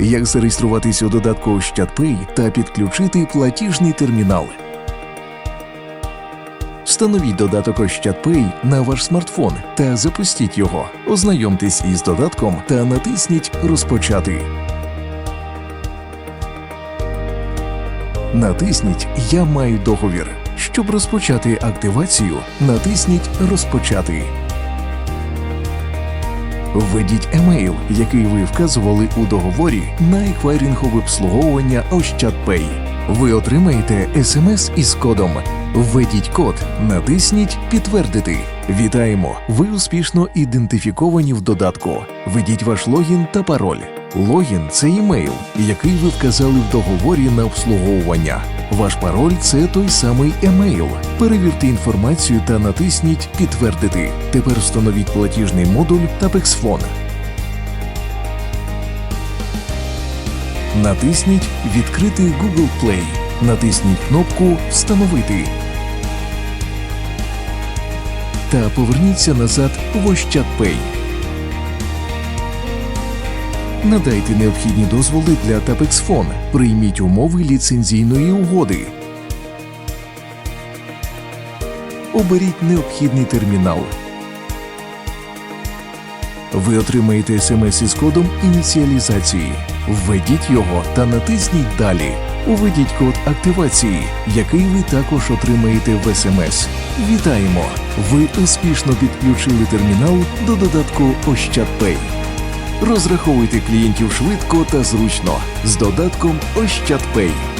Як зареєструватись у додатку Ощадпay та підключити платіжний термінал. Встановіть додаток Ощадпay на ваш смартфон та запустіть його. Ознайомтесь із додатком та натисніть Розпочати. Натисніть Я маю договір. Щоб розпочати активацію, натисніть Розпочати. Введіть емейл, який ви вказували у договорі на еквайрингове обслуговування Ощадпей. Ви отримаєте смс із кодом. Введіть код, натисніть Підтвердити. Вітаємо! Ви успішно ідентифіковані в додатку. Введіть ваш логін та пароль. Логін це імейл, який ви вказали в договорі на обслуговування. Ваш пароль це той самий емейл. Перевірте інформацію та натисніть Підтвердити. Тепер встановіть платіжний модуль Tapexphone. Натисніть Відкрити Google Play. Натисніть кнопку Встановити. Та поверніться назад в Ощадпay. Надайте необхідні дозволи для Tapexphone. Прийміть умови ліцензійної угоди. Оберіть необхідний термінал. Ви отримаєте смс із кодом ініціалізації. Введіть його та натисніть Далі. Уведіть код активації, який ви також отримаєте в смс. Вітаємо! Ви успішно підключили термінал до додатку Ощадпay. Розраховуйте клієнтів швидко та зручно з додатком Ощадпay.